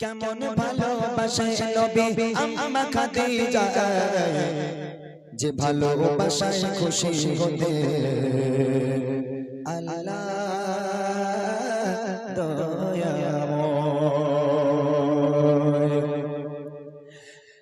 কেমন ভালোবাসায় নবী? আম্মা খাদিজা। যে ভালোবাসায় খুশি হতে আল্লাহ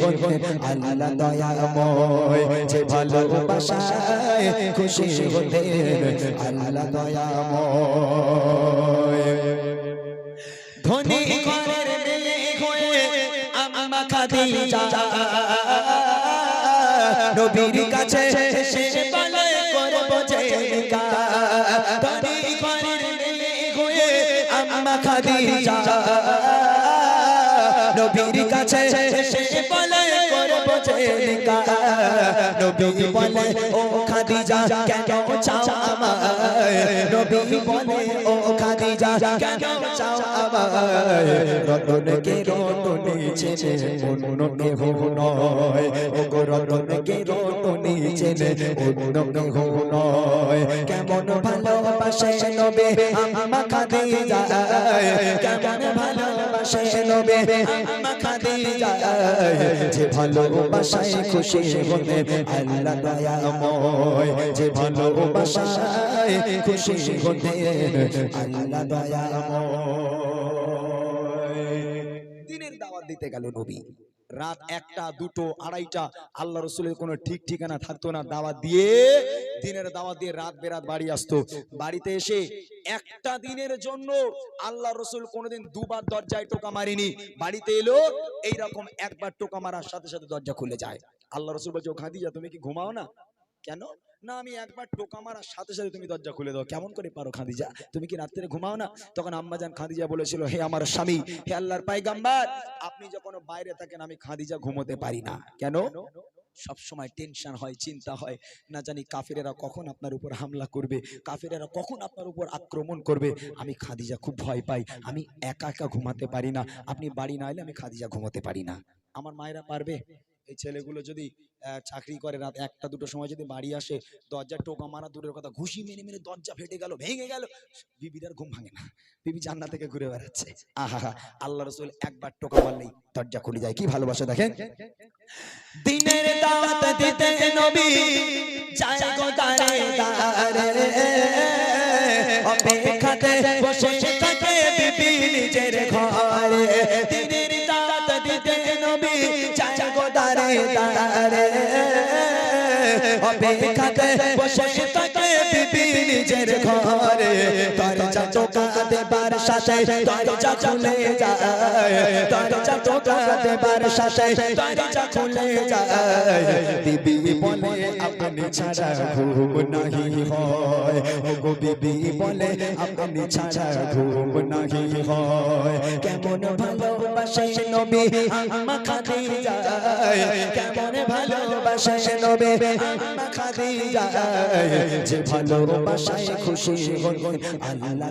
হতেন আল্লাহ দয়াময়, যে ভালোবাসায় খুশি হতেন আল্লাহ দয়াময়। কাছে সে বলে করব নবীর কাছে জেকা নবী বলে ও খাদিজা কেন চাও আমায়? নবী বলে ও খাদিজা কেন চাও আমায়? রতন কে চেনে অন্য কেহ নয়। ও গো রতন কে চেনে অন্য কেহ নয়। কেমন ভালোবাসে নবে আম্মা খাদিজা। কেমন ভালোবাসে নবে। খাদিজা যে ভালোবাসায় খুশি হতে আল্লাহ দয়াময়। যে ভালোবাসায় খুশি হতে আল্লাহ দয়াময়। দিনের দাওয়াত দিতে গেল নবী। রাত একটা, দুটো, আড়াইটা, আল্লাহ রসুলের কোনো ঠিক ঠিকানা থাকতো না, দাওয়াত দিয়ে, দিনের দাওয়াত দিয়ে রাত বেরাত বাড়ি আসতো। বাড়িতে এসে একটা দিনের জন্য আল্লাহ রসুল কোনোদিন দুবার দরজায় টোকা মারিনি। বাড়িতে এলো, এইরকম একবার টোকা মারার সাথে সাথে দরজা খুলে যায়। আল্লাহ রসুল বলছে, ও খাদিজা, তুমি কি ঘুমাও না? কেন? না, আমি একবার টোকা মারার সাথে সাথে তুমি দরজা খুলে দাও। কেমন করে পারো, খাদিজা? তুমি কি রাত্রে ঘুমাও না? তখন আম্মাজান খাদিজা বলেছিল, হে আমার স্বামী, হে আল্লাহর পাইগাম্বার, আপনি যখন বাইরে থাকেন, আমি খাদিজা ঘুমোতে পারি না। কেন? সব সময় টেনশন হয়, চিন্তা হয়। না জানি কাফিরেরা কখন আপনার উপর হামলা করবে, কাফিরেরা কখন আপনার উপর আক্রমণ করবে। আমি খাদিজা খুব ভয় পাই, আমি একা একা ঘুমাতে পারি না। আপনি বাড়ি না এলে আমি খাদিজা ঘুমাতে পারি না। আমার মায়েরা পারবে? এই ছেলেগুলো যদি চাকরি করে রাত একটা দুটো সময় যদি বাড়ি আসে দরজা টোকা মারা দূরের কথা, ঘুষি মেরে মেরে দরজা ফেটে গেল, ভেঙে গেল, বিবির আর ঘুম ভাঙে না। বিবি জান্না থেকে ঘুরে বেড়াচ্ছে। আহা, আল্লাহ রসুল একবার টোকা মারলেই দরজা খুলে যায়। কি ভালোবাসা দেখেন? দিনের দাওয়াত দিতে নবী, যায় গো দারে দারে। অপেক্ষাতে দরজা টোকা দেবার সাথে, দরজা খুলে যায়, দরজা টোকা দেবার সাথে, দরজা খুলে যায়। বিবি বলে আপনি ছাড়া ঘুম নাহি হয়। গো বিবি বলে আপনি ছাড়া ঘুম নাহি হয়। কেমন ভালোবাসে নবী আম্মা খাদিজা। কেমন ভালোবাসে নবী আম্মা খাদিজা। যে ভালোবাসায় খুশি হন আল্লাহ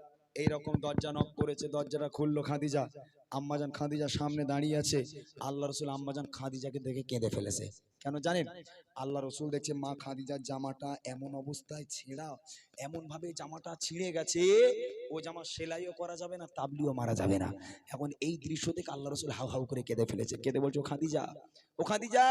এইরকম দরজা নক করেছে, দরজাটা খুললো খাদিজা। আম্মাজান খাদিজা সামনে দাঁড়িয়ে আছে। আল্লাহ রসুল আম্মাজান খাদিজাকে দেখে কেঁদে ফেলেছে। কেন জানেন? আল্লাহ রসুল দেখছে মা খাদিজার জামাটা এমন অবস্থায় ছেঁড়া এমন ভাবে জামাটা ছিঁড়ে গেছে, ও জামা সেলাইও করা যাবে না, তাবলিও মারা যাবে না। এখন এই দৃশ্য থেকে আল্লাহ রসুল হাউ হাউ করে কেঁদে ফেলেছে। কেঁদে বলছে খাদিজা, ও খাদিজা,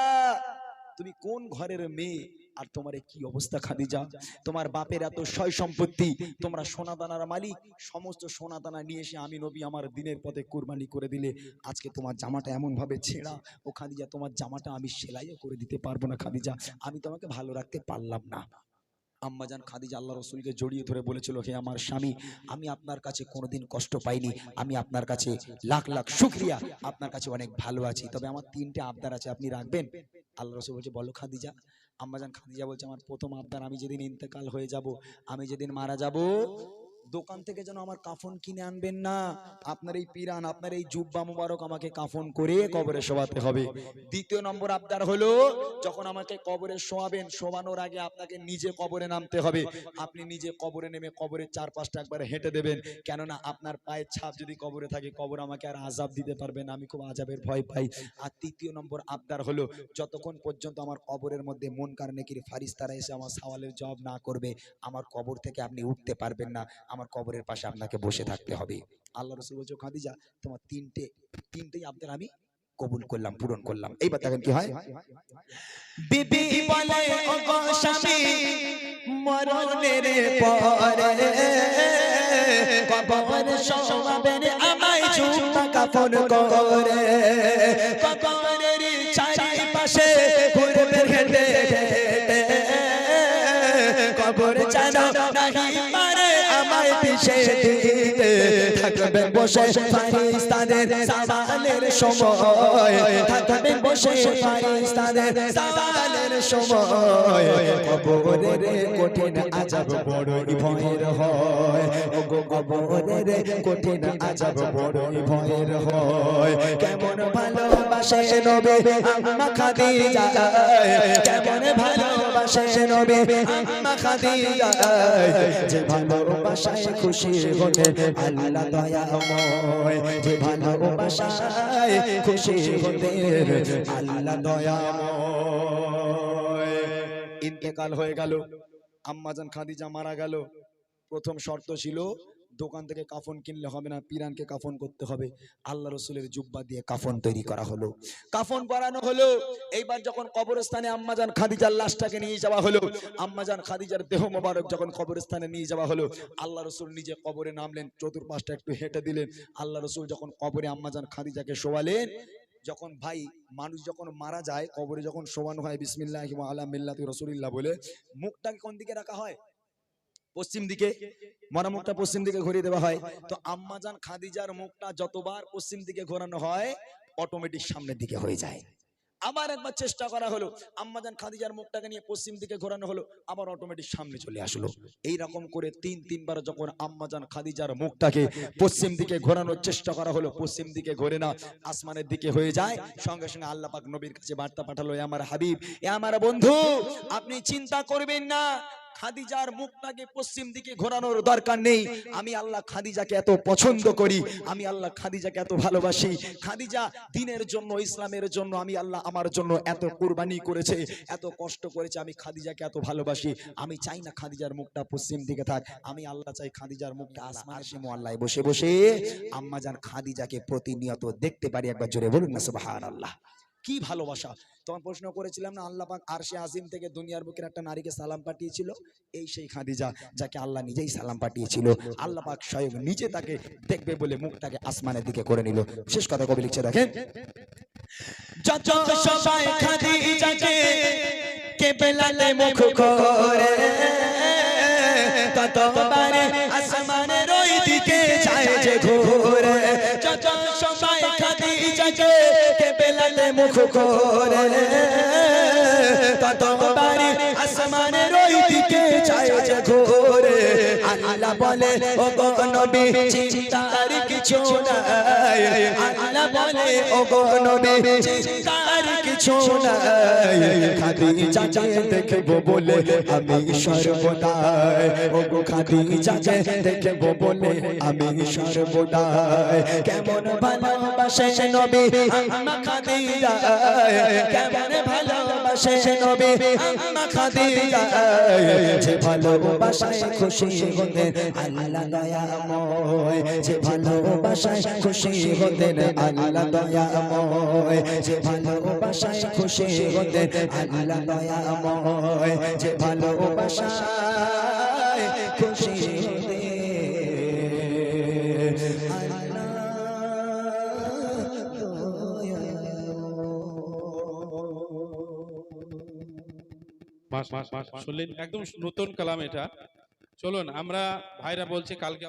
তুমি কোন ঘরের মেয়ে? আর তোমার কি অবস্থা, খাদিজা? তোমার বাপের এত সয় সম্পত্তি, তোমরা সোনা দানার মালিক। সমস্ত সোনা দানা নিয়ে এসে আমি নবী আমার দিনের পথে কোরবানি করে দিলে। আজকে তোমার জামাটা এমন ভাবে ছেঁড়া। ও খাদিজা, তোমার জামাটা আমি সেলাইও করে দিতে পারব না, খাদিজা। আমি তোমাকে ভালো রাখতে পারলাম না। আম্মাজান খাদিজা আল্লাহ রসুলকে জড়িয়ে ধরে বলেছিল, হে আমার স্বামী, আমি আপনার কাছে কোনোদিন কষ্ট পাইনি। আমি আপনার কাছে লাখ লাখ শুক্রিয়া। আপনার কাছে অনেক ভালো আছি। তবে আমার তিনটে আবদার আছে, আপনি রাখবেন? আল্লাহ রসুল বলছে, বলো খাদিজা আম্মাজান খাদিজা বলছে, আমার প্রথম আবদার, আমি যেদিন ইন্তেকাল হয়ে যাব, আমি যেদিন মারা যাব দোকান থেকে যেন আমার কাফন কিনে আনবেন না। আপনার এই পিরান, আপনার এই জুব্বা মুবারক আমাকে কাফন করে কবরে শোয়াতে হবে। দ্বিতীয় নম্বর আবদার হলো, যখন আমাকে কবরে শোয়াবেন, শোয়ানোর আগে আপনাকে নিজে কবরে নামতে হবে। আপনি নিজে কবরে নেমে কবরের চার পাঁচটা একবার হেঁটে দেবেন। কেননা আপনার পায়ের ছাপ যদি কবরে থাকে, কবর আমাকে আর আজাব দিতে পারবে না। আমি খুব আজাবের ভয় পাই। আর তৃতীয় নম্বর আবদার হলো, যতক্ষণ পর্যন্ত আমার কবরের মধ্যে মন কারণেকির ফারিস্তারা এসে আমার সওয়ালের জবাব না করবে, আমার কবর থেকে আপনি উঠতে পারবেন না। আমার কবরের পাশে আপনাকে বসে থাকতে হবে। আল্লাহ রসুল বলছে, খাদিজা, তোমার তিনটে, তিনটেই আবদার আমি কবুল করলাম, পূরণ করলাম। এইবার দেখেন কি হয়? বিবি কাফন করে। Très, très বসে পাকিস্তানের সাবালের সময়। থাকবেন বসে পাকিস্তানের সাবালের সময়। কবরের কঠিন আজাব বড়ই ভয়ের। হয়। ও কঠিন আজাব বড়ই ভয়ের। হয়। কেমন ভালোবাসে নবে? আম্মা খাদিজা। কেমন ভালোবাসে নবে? আম্মা খাদিজা। যে ভালোবাসায় খুশি হতে আল্লাহ যে ভালোবাসায় খুশি হতে আল্লাহ দয়াময় ইন্তেকাল হয়ে গেল, আম্মাজান খাদিজা মারা গেল। প্রথম শর্ত ছিল দোকান থেকে কাফন কিনলে হবে না, পিরানকে কাফন করতে হবে। আল্লাহ রসুলের জুব্বা দিয়ে কাফন তৈরি করা হলো। কাফন পরানো হলো। এইবার যখন কবরস্থানে আম্মাজান খাদিজার লাশটাকে নিয়ে যাওয়া হলো, আম্মাজান খাদিজার দেহ মোবারক যখন কবরস্থানে নিয়ে যাওয়া হলো, আল্লাহ রসুল নিজে কবরে নামলেন, চতুর্পাশটা একটু হেঁটে দিলেন। আল্লাহ রসুল যখন কবরে আম্মাজান খাদিজাকে শোয়ালেন, যখন ভাই মানুষ যখন মারা যায়, কবরে যখন শোয়ানো হয়, বিসমিল্লাহ আলা মিল্লাতি রসুলিল্লাহ বলে, মুখটাকে কোন দিকে রাখা হয়? পশ্চিম দিকে মরা মুখটা পশ্চিম দিকে ঘুরিয়ে দেওয়া হয়। তো আম্মাজান, খাদিজার মুখটা যতবার পশ্চিম দিকে ঘোরানো হয় অটোমেটিক সামনের দিকে হয়ে যায়। আবার একবার চেষ্টা করা হলো। আম্মাজান, খাদিজার মুখটাকে নিয়ে পশ্চিম দিকে ঘোরানো হলো, আবার অটোমেটিক সামনে চলে আসলো। এই রকম করে তিন, তিনবার যখন আম্মাজান, খাদিজার মুখটাকে পশ্চিম দিকে ঘোরানোর চেষ্টা করা হলো, পশ্চিম দিকে ঘোরে না, আসমানের দিকে হয়ে যায়। সঙ্গে সঙ্গে আল্লাহ পাক নবীর কাছে বার্তা পাঠালো, এ আমার হাবিব, এ আমার বন্ধু, আপনি চিন্তা করবেন না খাদিজার মুখটাকে পশ্চিম দিকে ঘোরানোর দরকার নেই। আমি আল্লাহ খাদিজাকে এত পছন্দ করি, আমি আল্লাহ খাদিজাকে এত ভালোবাসি। খাদিজা দিনের জন্য, ইসলামের জন্য, আমি আল্লাহ আমার জন্য এত কুরবানি করেছে, এত কষ্ট করেছে, আমি খাদিজাকে এত ভালোবাসি। আমি চাই না খাদিজার মুখটা পশ্চিম দিকে থাক। আমি আল্লাহ চাই খাদিজার মুখটা আসমানে সে মোয়াল্লায় বসে বসে। আম্মা যান খাদিজাকে প্রতিনিয়ত দেখতে পারি, একবার জোরে বলুন না, সুবহানাল্লাহ। কি ভালোবাসা? তখন প্রশ্ন করেছিলাম না আল্লাহ পাক আরশে আজিম থেকে দুনিয়ার বুকের একটা নারীকে সালাম পাঠিয়েছিল? এই সেই খাদিজা যাকে আল্লাহ নিজেই সালাম পাঠিয়েছিল। আল্লাহ পাক স্বয়ং নিজে তাকে দেখবে বলে মুখটাকে আসমানের দিকে করে নিল। শেষ কথা কবি লিখছে দেখেন। যত সবাই খাদিজাকে কেবলাতে মুখ করে ততবারে আসমানের ওই দিকে যায় যে ঘুরে। যত সবাই খাদিজাকে মুখ করে। আল্লাহ বলে ও গো নবী, চিন্তার কিছু নাই। আল্লাহ বলে ও গো নবী, চিন্তার কিছু নাই। খাদিজাকে দেখব বলে, আমি সর্বদাই। ও গো খাদিজাকে দেখব বলে, আমি সর্বদাই। কেমন ভালোবাসে নবী আম্মা খাদিজা। কেমন ভালোবাসে নবী, আম্মা খাদিজা, যে ভালোবাসায় খুশি হতেন, আল্লাহ দয়াময় যে ভালোবাসায় খুশি হতেন, আল্লাহ দয়াময় যে ভালোবাসায় খুশি হতেন, আল্লাহ দয়াময় যে ভালোবাসায় শুনলেন একদম নতুন কালাম এটা। চলুন আমরা ভাইরা বলছে কালকে